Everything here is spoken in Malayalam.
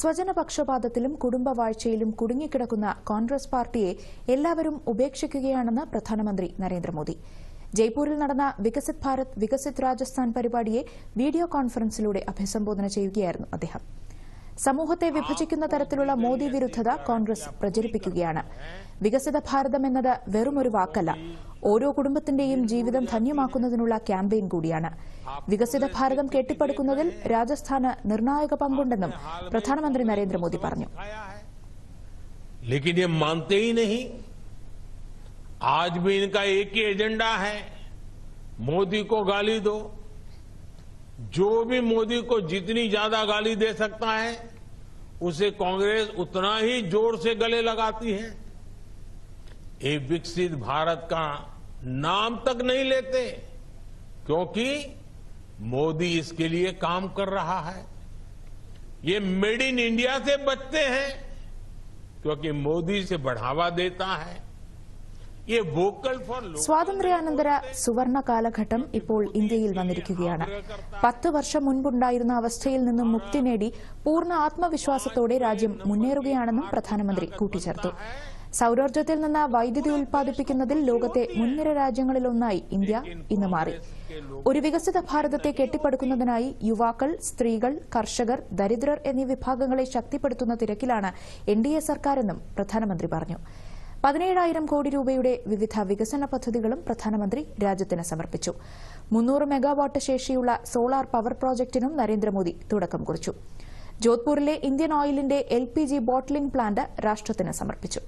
സ്വജനപക്ഷപാതത്തിലും കുടുംബവാഴ്ചയിലും കുടുങ്ങിക്കിടക്കുന്ന കോൺഗ്രസ് പാർട്ടിയെ എല്ലാവരും ഉപേക്ഷിക്കുകയാണെന്ന് പ്രധാനമന്ത്രി നരേന്ദ്രമോദി ജയ്പൂരിൽ നടന്ന വികസിത് ഭാരത് വികസിത് രാജസ്ഥാൻ പരിപാടിയെ വീഡിയോ കോൺഫറൻസിലൂടെ അഭിസംബോധന ചെയ്യുകയായിരുന്നു അദ്ദേഹം സമൂഹത്തെ വിഭജിക്കുന്ന തരത്തിലുള്ള മോദി വിരുദ്ധത കോൺഗ്രസ് പ്രചരിപ്പിക്കുകയാണ് വികസിത ഭാരതം എന്നത് വെറുമൊരു വാക്കല്ല ഓരോ കുടുംബത്തിന്റെയും ജീവിതം ധന്യമാക്കുന്നതിനുള്ള കാമ്പയിൻ കൂടിയാണ് വികസിത ഭാരതം കെട്ടിപ്പടുക്കുന്നതിൽ രാജസ്ഥാൻ നിർണായക പങ്കുണ്ടെന്നും പ്രധാനമന്ത്രി നരേന്ദ്ര മോദി പറഞ്ഞു. लेकिन ये मानते ही नहीं आज भी इनका एक ही एजेंडा है मोदी को गाली दो जो भी मोदी को जितनी ज्यादा गाली दे सकता है उसे कांग्रेस उतना ही जोर से गले लगाती है ये विकसित भारत का नाम तक नहीं लेते क्योंकि मोदी इसके लिए काम कर रहा है ये मेड इन इंडिया से बचते हैं क्योंकि मोदी से बढ़ावा देता है ये वोकल फॉर स्वातं सवर्ण कलघटम इंतजय पत् वर्ष मुंबई मुक्ति पूर्ण आत्म विश्वास राज्य मेरुय प्रधानमंत्री कूटचे സൌരോർജ്ജത്തിൽ നിന്ന് വൈദ്യുതി ഉൽപ്പാദിപ്പിക്കുന്നതിൽ ലോകത്തെ മുൻനിര രാജ്യങ്ങളിലൊന്നായി ഇന്ത്യ ഇന്ന് മാറി ഒരു വികസിത ഭാരതത്തെ കെട്ടിപ്പടുക്കുന്നതിനായി യുവാക്കൾ സ്ത്രീകൾ കർഷകർ ദരിദ്രർ എന്നീ വിഭാഗങ്ങളെ ശക്തിപ്പെടുത്തുന്ന തിരക്കിലാണ് എൻ ഡി എ സർക്കാരെന്നും പ്രധാനമന്ത്രി പറഞ്ഞു പതിനേഴായിരം കോടി രൂപയുടെ വിവിധ വികസന പദ്ധതികളും പ്രധാനമന്ത്രി രാജ്യത്തിന് സമർപ്പിച്ചു മുന്നൂറ് മെഗാവാട്ട് ശേഷിയുള്ള സോളാർ പവർ പ്രോജക്ടിനും നരേന്ദ്രമോദി തുടക്കം കുറിച്ചു ജോധ്പൂരിലെ ഇന്ത്യൻ ഓയിലിന്റെ എൽ ബോട്ട്ലിംഗ് പ്ലാന്റ് രാഷ്ട്രത്തിന് സമർപ്പിച്ചു